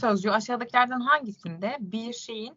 sözcüğü aşağıdakilerden hangisinde bir şeyin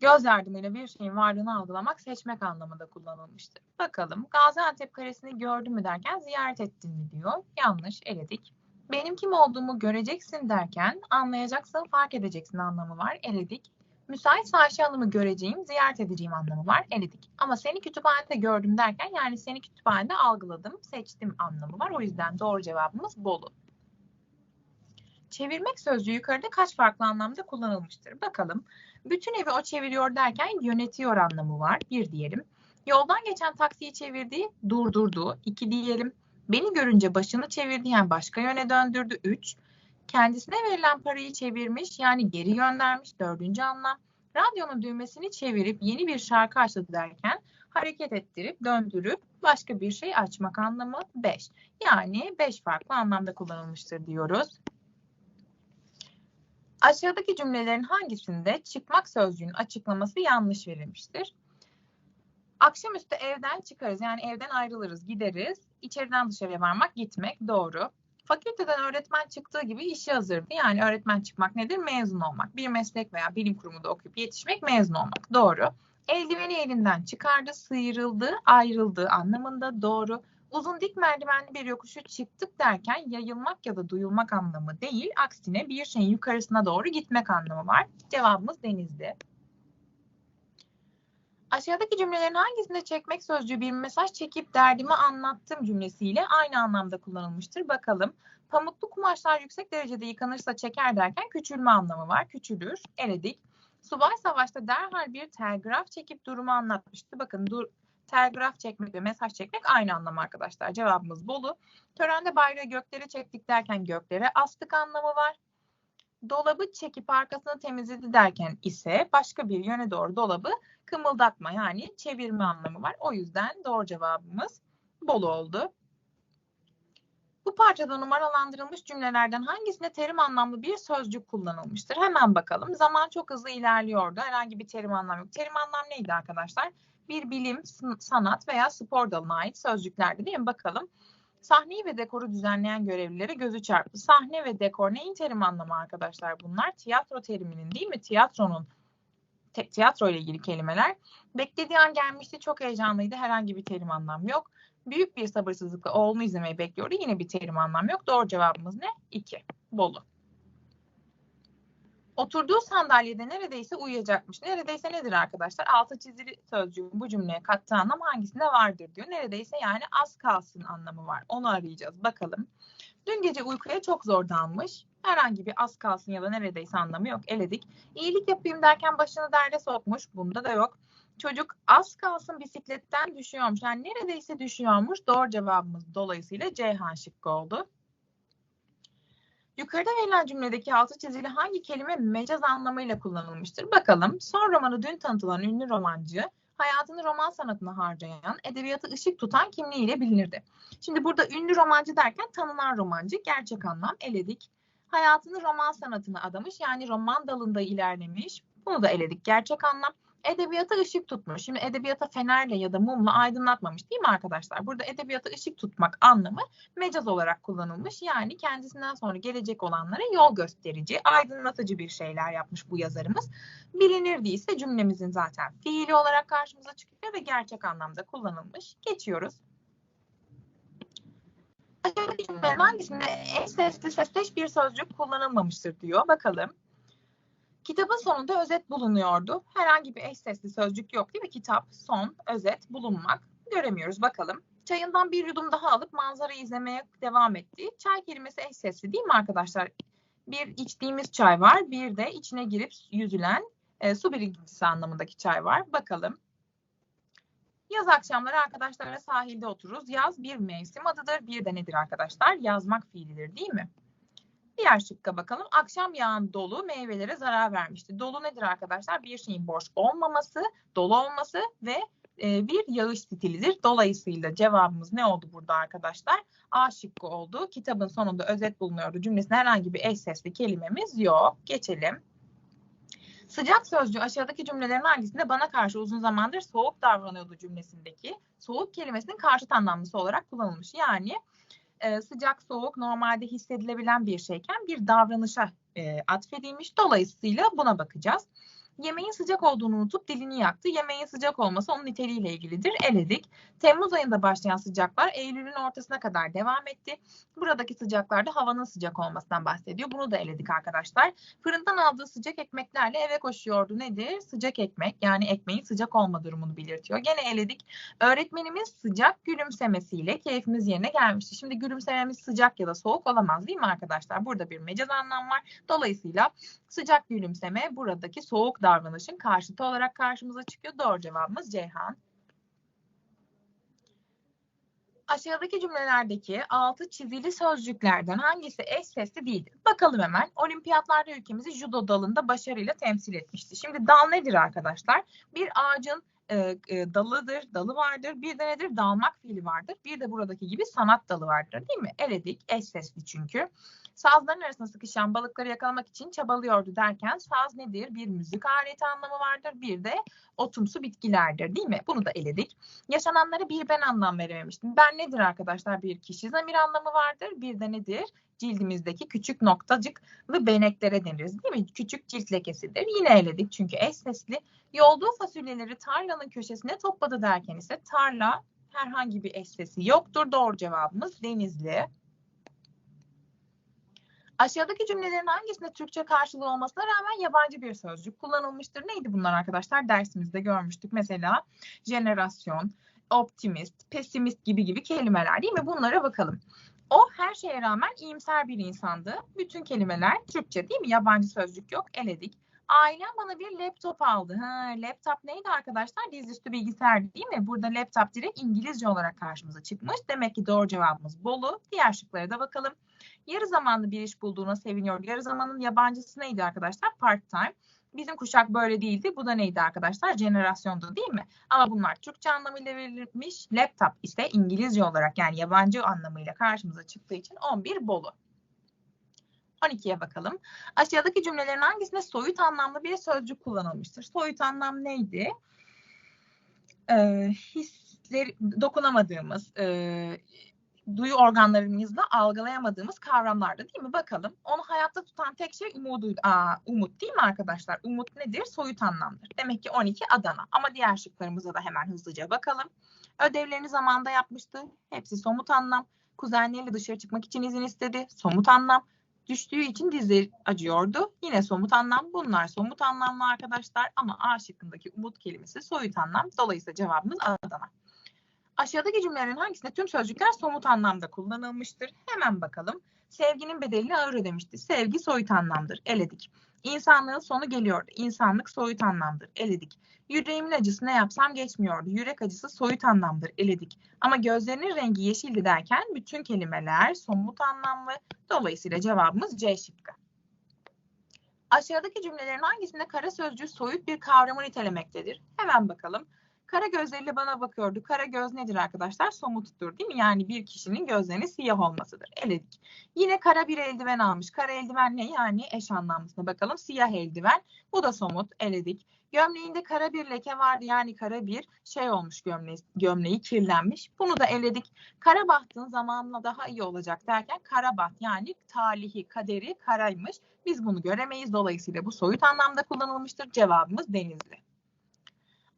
göz yardımıyla bir şeyin varlığını algılamak, seçmek anlamında kullanılmıştır. Bakalım Gaziantep Kalesi'ni gördün mü derken ziyaret ettin mi diyor. Yanlış, eledik. Benim kim olduğumu göreceksin derken anlayacaksın, fark edeceksin anlamı var. Eledik. Müsait Ayşe Hanım'ı göreceğim, ziyaret edeceğim anlamı var. Eledik. Ama seni kütüphanede gördüm derken yani seni kütüphanede algıladım, seçtim anlamı var. O yüzden doğru cevabımız Bolu. Çevirmek sözcüğü yukarıda kaç farklı anlamda kullanılmıştır? Bakalım. Bütün evi o çeviriyor derken yönetiyor anlamı var. Bir diyelim. Yoldan geçen taksiyi çevirdi, durdurdu. İki diyelim. Beni görünce başını çevirdi yani başka yöne döndürdü. Üç. Kendisine verilen parayı çevirmiş yani geri göndermiş. Dördüncü anlam. Radyonun düğmesini çevirip yeni bir şarkı açtı derken hareket ettirip döndürüp başka bir şey açmak anlamı 5. Yani 5 farklı anlamda kullanılmıştır diyoruz. Aşağıdaki cümlelerin hangisinde çıkmak sözcüğünün açıklaması yanlış verilmiştir? Akşamüstü evden çıkarız yani evden ayrılırız, gideriz. İçeriden dışarıya varmak, gitmek doğru. Fakülteden öğretmen çıktığı gibi işi hazırdı. Yani öğretmen çıkmak nedir? Mezun olmak. Bir meslek veya bilim kurumunda okuyup yetişmek mezun olmak. Doğru. Eldiveni elinden çıkardı, sıyrıldı, ayrıldı anlamında doğru. Uzun dik merdivenli bir yokuşu çıktık derken yayılmak ya da duyulmak anlamı değil, aksine bir şeyin yukarısına doğru gitmek anlamı var. Cevabımız denizdi. Aşağıdaki cümlelerin hangisinde çekmek sözcüğü bir mesaj çekip derdimi anlattım cümlesiyle aynı anlamda kullanılmıştır? Bakalım. Pamuklu kumaşlar yüksek derecede yıkanırsa çeker derken küçülme anlamı var. Küçülür. Eledik. Subay savaşta derhal bir telgraf çekip durumu anlatmıştı. Bakın dur, telgraf çekmek ve mesaj çekmek aynı anlam arkadaşlar. Cevabımız Bolu. Törende bayrağı göklere çektik derken göklere astık anlamı var. Dolabı çekip arkasını temizledi derken ise başka bir yöne doğru dolabı kımıldatma yani çevirme anlamı var. O yüzden doğru cevabımız Bolu oldu. Bu parçada numaralandırılmış cümlelerden hangisinde terim anlamlı bir sözcük kullanılmıştır? Hemen bakalım. Zaman çok hızlı ilerliyordu. Herhangi bir terim anlam yok. Terim anlam neydi arkadaşlar? Bir bilim, sanat veya spor dalına ait sözcüklerdi değil mi? Bakalım. Sahneyi ve dekoru düzenleyen görevlilere gözü çarptı. Sahne ve dekor neyin terim anlamı arkadaşlar bunlar? Tiyatro teriminin değil mi? Tiyatronun tiyatro ile ilgili kelimeler. Beklediği an gelmişti, çok heyecanlıydı. Herhangi bir terim anlam yok. Büyük bir sabırsızlıkla oğlunu izlemeyi bekliyordu. Yine bir terim anlam yok. Doğru cevabımız ne? 2. Bolu. Oturduğu sandalyede neredeyse uyuyacakmış. Neredeyse nedir arkadaşlar? Altı çizili sözcüğün bu cümleye kattığı anlam hangisinde vardır diyor. Neredeyse yani az kalsın anlamı var. Onu arayacağız. Bakalım. Dün gece uykuya çok zor dalmış. Herhangi bir az kalsın ya da neredeyse anlamı yok. Eledik. İyilik yapayım derken başını derde sokmuş. Bunda da yok. Çocuk az kalsın bisikletten düşüyormuş. Yani neredeyse düşüyormuş. Doğru cevabımız dolayısıyla Ceyhan şıkkı oldu. Yukarıda verilen cümledeki altı çizili hangi kelime mecaz anlamıyla kullanılmıştır? Bakalım. Son romanı dün tanıtılan ünlü romancı hayatını roman sanatına harcayan, edebiyatı ışık tutan kimliğiyle bilinirdi. Şimdi burada ünlü romancı derken tanınan romancı gerçek anlam eledik. Hayatını roman sanatına adamış yani roman dalında ilerlemiş. Bunu da eledik gerçek anlam edebiyata ışık tutmuş. Şimdi edebiyata fenerle ya da mumla aydınlatmamış değil mi arkadaşlar? Burada edebiyata ışık tutmak anlamı mecaz olarak kullanılmış. Yani kendisinden sonra gelecek olanlara yol gösterici, aydınlatıcı bir şeyler yapmış bu yazarımız. Bilinir değilse cümlemizin zaten fiili olarak karşımıza çıkıyor ve gerçek anlamda kullanılmış. Geçiyoruz. Aşağıdaki cümlelerin hangisinde eş sesli sesleş bir sözcük kullanılmamıştır diyor. Bakalım. Kitabın sonunda özet bulunuyordu. Herhangi bir eş sesli sözcük yok değil mi? Kitap, son, özet, bulunmak. Göremiyoruz bakalım. Çayından bir yudum daha alıp manzarayı izlemeye devam etti. Çay kelimesi eş sesli değil mi arkadaşlar? Bir içtiğimiz çay var, bir de içine girip yüzülen e, su birikintisi anlamındaki çay var. Bakalım. Yaz akşamları arkadaşlarla sahilde otururuz. Yaz bir mevsim adıdır. Bir de nedir arkadaşlar? Yazmak fiilidir değil mi? Diğer şıkka bakalım. Akşam yağan dolu meyvelere zarar vermişti. Dolu nedir arkadaşlar? Bir şeyin boş olmaması, dolu olması ve e, bir yağış stilidir. Dolayısıyla cevabımız ne oldu burada arkadaşlar? A şıkkı oldu. Kitabın sonunda özet bulunuyordu. Cümlesinde herhangi bir eş sesli kelimemiz yok. Geçelim. Sıcak sözcüğü aşağıdaki cümlelerin hangisinde bana karşı uzun zamandır soğuk davranıyordu cümlesindeki soğuk kelimesinin karşıt anlamlısı olarak kullanılmış. Yani e, sıcak soğuk normalde hissedilebilen bir şeyken bir davranışa e, atfedilmiş. Dolayısıyla buna bakacağız. Yemeğin sıcak olduğunu unutup dilini yaktı. Yemeğin sıcak olması onun niteliğiyle ilgilidir. Eledik. Temmuz ayında başlayan sıcaklar Eylül'ün ortasına kadar devam etti. Buradaki sıcaklarda havanın sıcak olmasından bahsediyor. Bunu da eledik arkadaşlar. Fırından aldığı sıcak ekmeklerle eve koşuyordu. Nedir? Sıcak ekmek yani ekmeğin sıcak olma durumunu belirtiyor. Gene eledik. Öğretmenimiz sıcak gülümsemesiyle keyfimiz yerine gelmişti. Şimdi gülümsememiz sıcak ya da soğuk olamaz değil mi arkadaşlar? Burada bir mecaz anlam var. Dolayısıyla sıcak gülümseme buradaki soğuk davranışın karşıtı olarak karşımıza çıkıyor. Doğru cevabımız Ceyhan. Aşağıdaki cümlelerdeki altı çizili sözcüklerden hangisi eş sesli değildir? Bakalım hemen. Olimpiyatlarda ülkemizi judo dalında başarıyla temsil etmişti. Şimdi dal nedir arkadaşlar? Bir ağacın e, e, dalıdır, dalı vardır. Bir de nedir? Dalmak fiili vardır. Bir de buradaki gibi sanat dalı vardır değil mi? Eledik, eş sesli çünkü. Sazların arasında sıkışan balıkları yakalamak için çabalıyordu derken saz nedir? Bir müzik aleti anlamı vardır. Bir de otumsu bitkilerdir değil mi? Bunu da eledik. Yaşananlara bir ben anlam verememiştim. Ben nedir arkadaşlar? Bir kişi zamir anlamı vardır. Bir de nedir? Cildimizdeki küçük noktacıklı beneklere deniriz değil mi? Küçük cilt lekesidir. Yine eledik çünkü eş sesli. Yolduğu fasulyeleri tarlanın köşesine topladı derken ise tarla herhangi bir eş sesi yoktur. Doğru cevabımız Denizli. Aşağıdaki cümlelerin hangisinde Türkçe karşılığı olmasına rağmen yabancı bir sözcük kullanılmıştır? Neydi bunlar arkadaşlar? Dersimizde görmüştük. Mesela jenerasyon, optimist, pesimist gibi gibi kelimeler değil mi? Bunlara bakalım. O her şeye rağmen iyimser bir insandı. Bütün kelimeler Türkçe değil mi? Yabancı sözcük yok. Eledik. Ailem bana bir laptop aldı. Ha, laptop neydi arkadaşlar? Dizüstü bilgisayar değil mi? Burada laptop direkt İngilizce olarak karşımıza çıkmış. Demek ki doğru cevabımız Bolu. Diğer şıklara da bakalım. Yarı zamanlı bir iş bulduğuna seviniyor. Yarı zamanın yabancısı neydi arkadaşlar? Part time. Bizim kuşak böyle değildi. Bu da neydi arkadaşlar? Jenerasyondu değil mi? Ama bunlar Türkçe anlamıyla verilmiş. Laptop ise İngilizce olarak yani yabancı anlamıyla karşımıza çıktığı için 11 Bolu. 12'ye bakalım. Aşağıdaki cümlelerin hangisinde soyut anlamlı bir sözcük kullanılmıştır? Soyut anlam neydi? Ee, hisler, dokunamadığımız, e, duyu organlarımızla algılayamadığımız kavramlardı değil mi? Bakalım. Onu hayatta tutan tek şey umuduydu. Aa, umut değil mi arkadaşlar? Umut nedir? Soyut anlamdır. Demek ki 12 Adana. Ama diğer şıklarımıza da hemen hızlıca bakalım. Ödevlerini zamanında yapmıştı. Hepsi somut anlam. Kuzenleriyle dışarı çıkmak için izin istedi. Somut anlam. Düştüğü için dizleri acıyordu. Yine somut anlam. Bunlar somut anlamlı arkadaşlar ama A şıkkındaki umut kelimesi soyut anlam. Dolayısıyla cevabımız Adana. Aşağıdaki cümlelerin hangisinde tüm sözcükler somut anlamda kullanılmıştır? Hemen bakalım. Sevginin bedelini ağır ödemişti. Sevgi soyut anlamdır. Eledik. İnsanlığın sonu geliyordu. İnsanlık soyut anlamdır. Eledik. Yüreğimin acısı ne yapsam geçmiyordu. Yürek acısı soyut anlamdır. Eledik. Ama gözlerinin rengi yeşildi derken bütün kelimeler somut anlamlı. Dolayısıyla cevabımız C şıkkı. Aşağıdaki cümlelerin hangisinde kara sözcüğü soyut bir kavramı nitelemektedir? Hemen bakalım. Kara gözleriyle bana bakıyordu. Kara göz nedir arkadaşlar? Somuttur değil mi? Yani bir kişinin gözlerinin siyah olmasıdır. Eledik. Yine kara bir eldiven almış. Kara eldiven ne? Yani eş anlamlısına bakalım. Siyah eldiven. Bu da somut. Eledik. Gömleğinde kara bir leke vardı. Yani kara bir şey olmuş gömleği, gömleği kirlenmiş. Bunu da eledik. Kara bahtın zamanla daha iyi olacak derken kara baht yani talihi, kaderi karaymış. Biz bunu göremeyiz. Dolayısıyla bu soyut anlamda kullanılmıştır. Cevabımız denizli.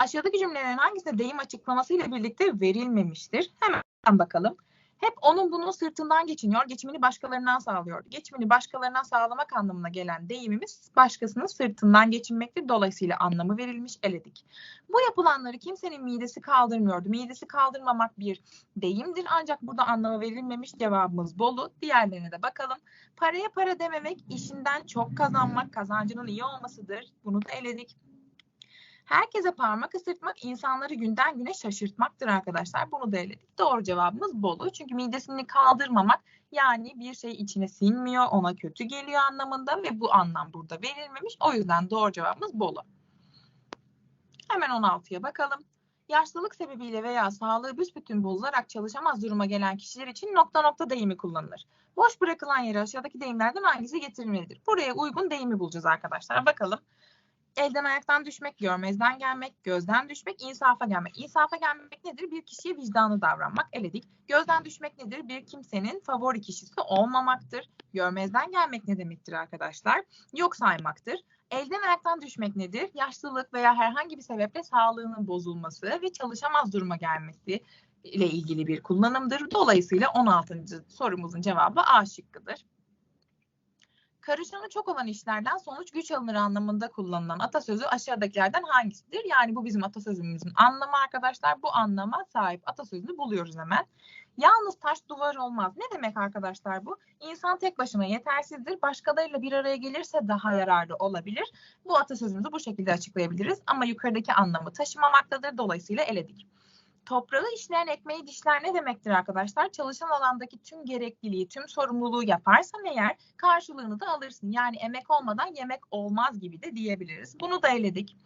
Aşağıdaki cümlelerin hangisinde deyim açıklamasıyla birlikte verilmemiştir? Hemen bakalım. Hep onun bunun sırtından geçiniyor, geçimini başkalarından sağlıyordu. Geçimini başkalarından sağlamak anlamına gelen deyimimiz başkasının sırtından geçinmektir. Dolayısıyla anlamı verilmiş, eledik. Bu yapılanları kimsenin midesi kaldırmıyordu. Midesi kaldırmamak bir deyimdir ancak burada anlamı verilmemiş cevabımız Bolu. Diğerlerine de bakalım. Paraya para dememek, işinden çok kazanmak, kazancının iyi olmasıdır. Bunu da eledik. Herkese parmak ısırtmak insanları günden güne şaşırtmaktır arkadaşlar. Bunu da eledik. Doğru cevabımız Bolu. Çünkü midesini kaldırmamak yani bir şey içine sinmiyor, ona kötü geliyor anlamında ve bu anlam burada verilmemiş. O yüzden doğru cevabımız Bolu. Hemen 16'ya bakalım. Yaşlılık sebebiyle veya sağlığı büsbütün bozularak çalışamaz duruma gelen kişiler için nokta nokta deyimi kullanılır. Boş bırakılan yere aşağıdaki deyimlerden hangisi getirilmelidir? Buraya uygun deyimi bulacağız arkadaşlar. Bakalım Elden ayaktan düşmek, görmezden gelmek, gözden düşmek, insafa gelmek. İnsafa gelmek nedir? Bir kişiye vicdanlı davranmak, eledik. Gözden düşmek nedir? Bir kimsenin favori kişisi olmamaktır. Görmezden gelmek ne demektir arkadaşlar? Yok saymaktır. Elden ayaktan düşmek nedir? Yaşlılık veya herhangi bir sebeple sağlığının bozulması ve çalışamaz duruma gelmesi ile ilgili bir kullanımdır. Dolayısıyla 16. sorumuzun cevabı A şıkkıdır. Karışanı çok olan işlerden sonuç güç alınır anlamında kullanılan atasözü aşağıdakilerden hangisidir? Yani bu bizim atasözümüzün anlamı arkadaşlar. Bu anlama sahip atasözünü buluyoruz hemen. Yalnız taş duvar olmaz. Ne demek arkadaşlar bu? İnsan tek başına yetersizdir. Başkalarıyla bir araya gelirse daha yararlı olabilir. Bu atasözümüzü bu şekilde açıklayabiliriz. Ama yukarıdaki anlamı taşımamaktadır. Dolayısıyla eledik. Toprağı işleyen ekmeği dişler ne demektir arkadaşlar? Çalışan alandaki tüm gerekliliği, tüm sorumluluğu yaparsan eğer karşılığını da alırsın. Yani emek olmadan yemek olmaz gibi de diyebiliriz. Bunu da eledik.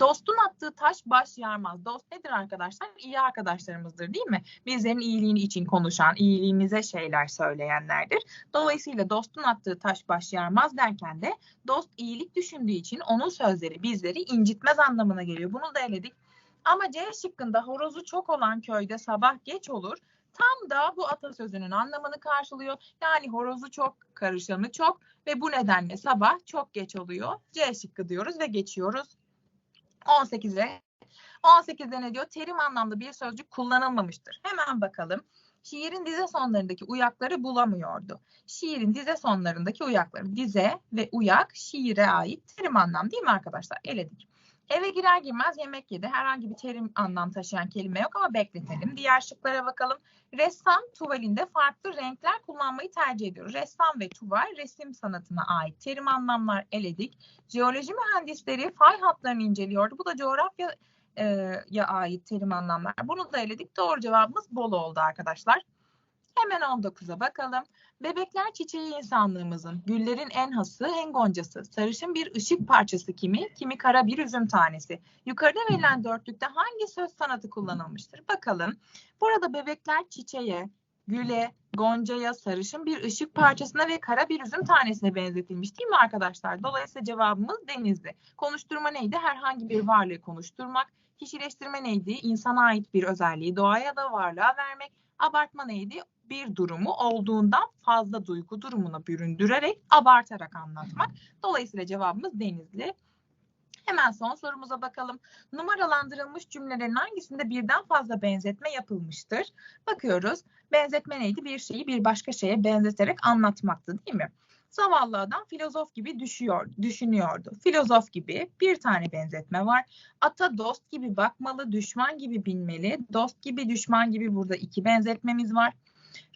Dostun attığı taş baş yarmaz. Dost nedir arkadaşlar? İyi arkadaşlarımızdır değil mi? Bizlerin iyiliğini için konuşan, iyiliğimize şeyler söyleyenlerdir. Dolayısıyla dostun attığı taş baş yarmaz derken de dost iyilik düşündüğü için onun sözleri bizleri incitmez anlamına geliyor. Bunu da eledik. Ama C şıkkında horozu çok olan köyde sabah geç olur. Tam da bu atasözünün anlamını karşılıyor. Yani horozu çok, karışanı çok ve bu nedenle sabah çok geç oluyor. C şıkkı diyoruz ve geçiyoruz. 18'e 18'de ne diyor? Terim anlamda bir sözcük kullanılmamıştır. Hemen bakalım. Şiirin dize sonlarındaki uyakları bulamıyordu. Şiirin dize sonlarındaki uyakları. Dize ve uyak şiire ait terim anlam değil mi arkadaşlar? Eledik. Eve girer girmez yemek yedi. Herhangi bir terim anlam taşıyan kelime yok ama bekletelim. Diğer şıklara bakalım. Ressam tuvalinde farklı renkler kullanmayı tercih ediyor. Ressam ve tuval resim sanatına ait terim anlamlar eledik. Jeoloji mühendisleri fay hatlarını inceliyordu. Bu da coğrafya ya ait terim anlamlar. Bunu da eledik. Doğru cevabımız bol oldu arkadaşlar. Hemen 19'a bakalım. Bebekler çiçeği insanlığımızın, güllerin en hası, en goncası, sarışın bir ışık parçası kimi, kimi kara bir üzüm tanesi. Yukarıda verilen dörtlükte hangi söz sanatı kullanılmıştır? Bakalım. Burada bebekler çiçeğe, güle, goncaya, sarışın bir ışık parçasına ve kara bir üzüm tanesine benzetilmiş değil mi arkadaşlar? Dolayısıyla cevabımız denizli. Konuşturma neydi? Herhangi bir varlığı konuşturmak. Kişileştirme neydi? İnsana ait bir özelliği doğaya da varlığa vermek. Abartma neydi? Bir durumu olduğundan fazla duygu durumuna büründürerek, abartarak anlatmak. Dolayısıyla cevabımız denizli. Hemen son sorumuza bakalım. Numaralandırılmış cümlelerin hangisinde birden fazla benzetme yapılmıştır? Bakıyoruz. Benzetme neydi? Bir şeyi bir başka şeye benzeterek anlatmaktı değil mi? Zavallı adam filozof gibi düşüyor, düşünüyordu. Filozof gibi bir tane benzetme var. Ata dost gibi bakmalı, düşman gibi bilmeli. Dost gibi, düşman gibi burada iki benzetmemiz var.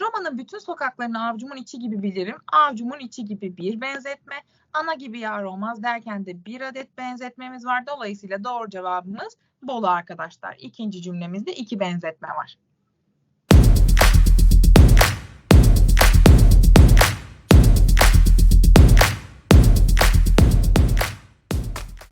Roma'nın bütün sokaklarını avcumun içi gibi bilirim. Avcumun içi gibi bir benzetme. Ana gibi yar olmaz derken de bir adet benzetmemiz var. Dolayısıyla doğru cevabımız Bolu arkadaşlar. İkinci cümlemizde iki benzetme var.